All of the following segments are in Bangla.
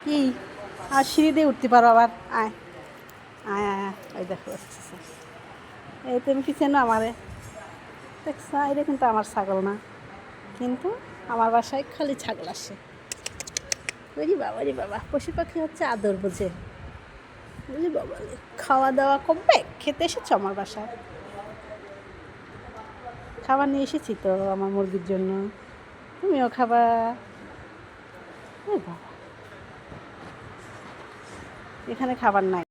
কি? আর সিঁড়ি দিয়ে উঠতে পারো আবার। আয়। আয় আয়। ওই দেখো এই তুমি কি চেনো আমারে। দেখছ? এটা কিন্তু আমার ছাগল না কিন্তু আমার বাসায় খালি ছাগল আসে। বুঝি বাবা রে বাবা। পশু পাখি হচ্ছে আদর বোঝে। বুঝলি বাবা। খাওয়া দাওয়া কমবে খেতে এসেছ আমার বাসায়? খাবার নিয়ে এসেছি তো আমার মুরগির জন্য। তুমিও খাবা। বাবা। এখানে খাবার নাই।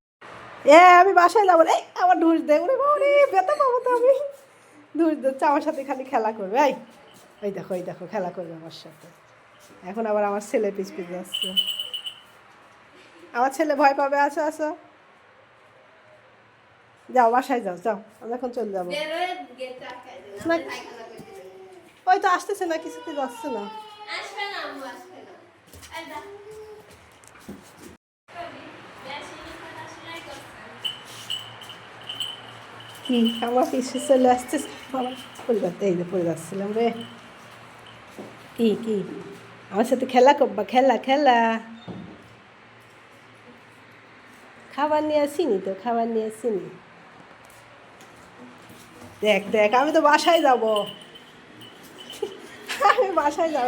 এ, আমি বাসায় যাব রে। আবার ঢুস দে। ওরে বাবা রে, ব্যথা পাবো তো আমি। ঢুস দিচ্ছে আমার সাথে খালি খেলা করবে। এই ওই দেখো ওই দেখো, খেলা করবে আমার সাথে। এখন আবার আমার ছেলে পিছ পিছ আসছে আমার ছেলে ভয় পাবে, আসো আসো। যাও, বাসায় যাও যাও। আমি এখন চলে যাব। ওই তো আসতেছে না, কিছুতে যাচ্ছে না আসবে না আম্মু আসবে না এই দা বেশি পড়াশোনাই করছেন কি? আমার পিছিয়ে চলে আসতেছে। বাবা পড়ে এই যে পড়ে যাচ্ছিলাম রে। কি কি? আমার সাথে খেলা করবা খেলা খেলা। খাবার নিয়ে আসিনি তো, খাবার নিয়ে আসিনি। দেখ দেখ, আমি তো বাসায় যাব। আমি বাসায় যাব।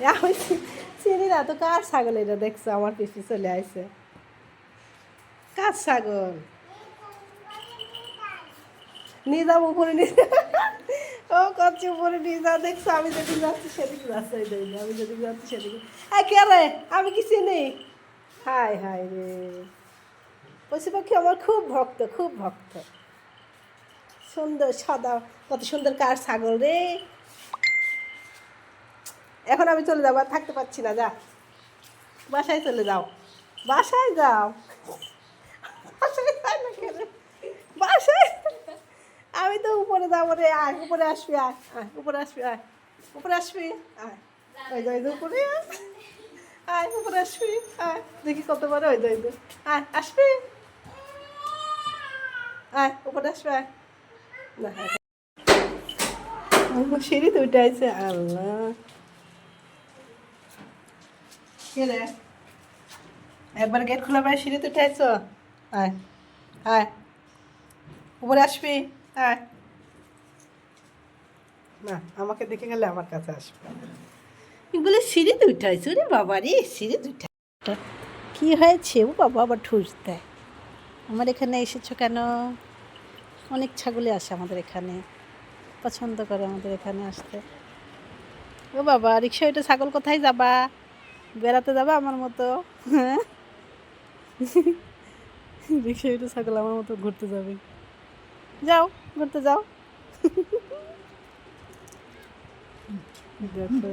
না আমি চিনি না, তো কার ছাগল এটা দেখছ? আমার পিছিয়ে চলে আসছে কার ছাগল? যাব উপরে নিয়ে ও করছে উপরে যাও দেখছ, আমি যেদিকে যাচ্ছি সেদিকে যাচ্ছে আমি যেদিকে যাচ্ছি সেদিকে। হ্যাঁ কে রে? আমি কি চিনি? হাই হাই রে। পশু পাখি আমার খুব ভক্ত খুব ভক্ত। সুন্দর, সাদা, কত সুন্দর কার ছাগল রে। এখন আমি চলে যাব, আর থাকতে পারছি না, যা। বাসায় চলে যাও। বাসায় যাও বাসায় যায় না কেন বাসায় আমি তো উপরে যাব আয়, উপরে আসবি, আয় আয়, উপরে আসবি, আয়, উপরে আসবি, আয়। ওই যে উপরে আয়। উপরে আসবি, আয়। দেখি কত বড়, ওই যে, ওই আয়, আসবি। আয়, উপরে আসবি, আয়। না। আমার সিঁড়িতে উঠে আছে, আল্লাহ। একবার গেট খোলা পায় সিঁড়িতে উঠে আইছো আয় আয়। উপরে আসবি, আয়। না, আমাকে দেখে গেলে আমার কাছে আসবে। এগুলো সিঁড়িতে উঠে আইছো রে বাবা রে সিঁড়িতে উঠে কি হয়েছে? ও বাবা, আবার ঠুস দেয়। আমার এখানে এসেছ কেন? অনেক ছাগলে আসে আমাদের এখানে। পছন্দ করে আমাদের এখানে আসতে। ও বাবা রিক্সা ওইটা ছাগল কোথায় যাবা? বেড়াতে যাবা আমার মতো? হ্যাঁ? রিক্সা ওইটা ছাগল আমার মতো ঘুরতে যাবে। যাও, ঘুরতে যাও। দেখো